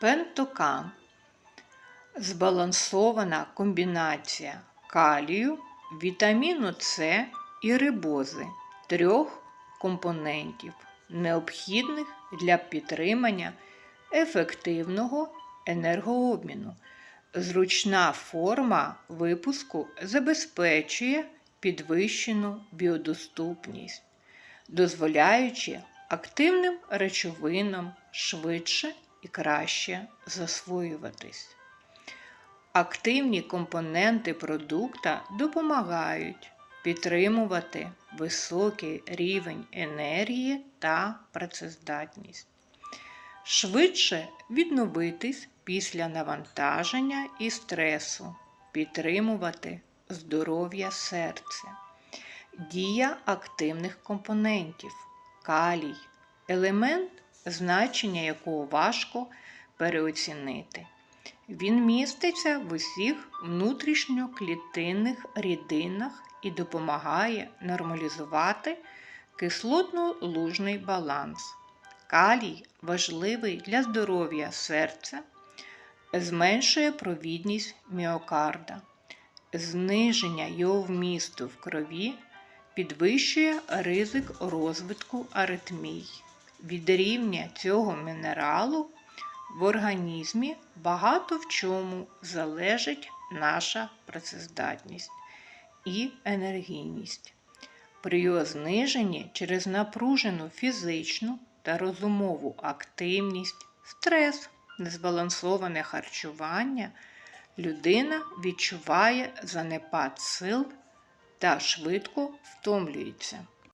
Пентокан збалансована комбінація калію, вітаміну С і рибози трьох компонентів, необхідних для підтримання ефективного енергообміну. Зручна форма випуску забезпечує підвищену біодоступність, дозволяючи активним речовинам швидше і краще засвоюватись. Активні компоненти продукта допомагають підтримувати високий рівень енергії та працездатність, швидше відновитись після навантаження і стресу, підтримувати здоров'я серця, дія активних компонентів, калій, елемент, значення якого важко переоцінити. Він міститься в усіх внутрішньоклітинних рідинах і допомагає нормалізувати кислотно-лужний баланс. Калій важливий для здоров'я серця, зменшує провідність міокарда, зниження його вмісту в крові підвищує ризик розвитку аритмій. Від рівня цього мінералу в організмі багато в чому залежить наша працездатність і енергійність. При його зниженні через напружену фізичну та розумову активність, стрес, незбалансоване харчування, людина відчуває занепад сил та швидко втомлюється.